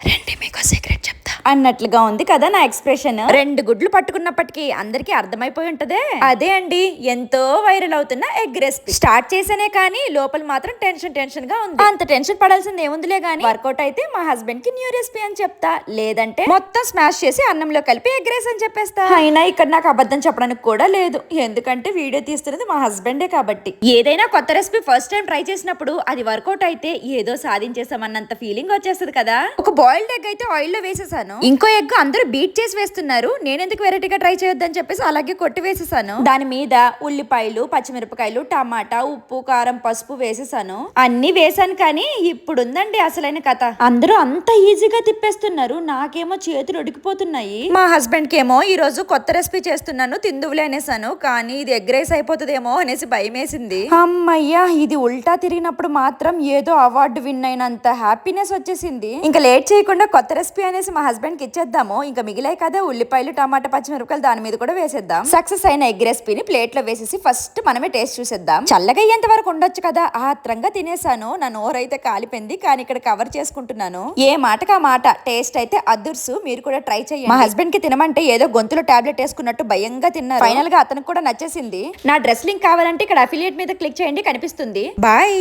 రండి మీకు సీక్రెట్ చెప్తా అన్నట్లుగా ఉంది కదా నా ఎక్స్ప్రెషన్ రెండు గుడ్లు పట్టుకున్నప్పటికీ అందరికీ అర్థమైపోయి ఉంటదే. అదే అండి ఎంతో వైరల్ అవుతున్న ఎగ్ రెసిపీ స్టార్ట్ చేసానే కానీ లోపల మాత్రం టెన్షన్ టెన్షన్గా ఉంది. అంత టెన్షన్ పడాల్సింది ఏముందిలే గానీ. వర్కౌట్ అయితే మా హస్బెండ్కి న్యూ రెసిపీ అని చెప్తా. లేదంటే మొత్తం స్మాష్ చేసి అన్నంలో కలిపి ఎగ్ రైస్ అని చెప్పేస్తా. అయినా ఇక్కడ నాకు అబద్ధం చెప్పడానికి కూడా లేదు. ఎందుకంటే వీడియో తీస్తున్నది మా హస్బెండే కాబట్టి. ఏదైనా కొత్త రెసిపీ ఫస్ట్ టైం ట్రై చేసినప్పుడు అది వర్కౌట్ అయితే ఏదో సాధించేసామన్నంత ఫీలింగ్ వచ్చేస్తుంది కదా. ఒక బాయిల్డ్ ఎగ్ అయితే ఆయిల్లో వేసేసాను. ఇంకో ఎగ్ అందరూ బీట్ చేసి వేస్తున్నారు. నేను ఎందుకు వెరైటీగా ట్రై చేయొద్దని చెప్పేసి అలాగే కొట్టి వేసేసాను. దాని మీద ఉల్లిపాయలు పచ్చిమిరపకాయలు టమాటా ఉప్పు కారం పసుపు వేసేసాను. అన్ని వేసాను కానీ ఇప్పుడు ఉందండి అసలైన కథ. అందరూ అంత ఈజీగా తిప్పేస్తున్నారు. నాకేమో చేతులు ఉడికిపోతున్నాయి. మా హస్బెండ్ కేమో ఈ రోజు కొత్త రెసిపీ చేస్తున్నాను తిందువులే అనేసాను. కానీ ఇది ఎగ్ రైస్ అయిపోతుందేమో అనేసి భయం వేసింది అమ్మయ్యా ఇది ఉల్టా తిరిగినప్పుడు మాత్రం ఏదో అవార్డు విన్ అయినంత హ్యాపీనెస్ వచ్చేసింది. ఇంకా లేట్ చేయకుండా కొత్త రెసిపీ అనేసి మా హస్బెండ్ కి ఇచ్చేద్దాము. ఇంకా మిగిలాయి కదా ఉల్లిపాయలు టమాటా పచ్చిమిరపకాయలు దాని మీద కూడా వేసేద్దాం. సక్సెస్ అయిన ఎగ్ రెసిపీని ప్లేట్లో వేసేసి ఫస్ట్ మనమే టేస్ట్ చూసేద్దాం. చల్లగా అయ్యేంత వరకు ఉండొచ్చు కదా ఆత్రంగా తినేసాను. నా నోరైతే కాలిపోయింది కానీ ఇక్కడ కవర్ చేసుకుంటున్నాను. ఏ మాటకు ఆ మాట టేస్ట్ అయితే అదుర్సు. మీరు కూడా ట్రై చేయండి. మా హస్బెండ్కి తినమంటే ఏదో గొంతులో టాబ్లెట్ వేసుకున్నట్టు భయంగా తిన్నారు. ఫైనల్గా అతనికి కూడా నచ్చేసింది. నా డ్రెస్ లింక్ కావాలంటే ఇక్కడ అఫిలియేట్ మీద క్లిక్ చేయండి కనిపిస్తుంది. బాయ్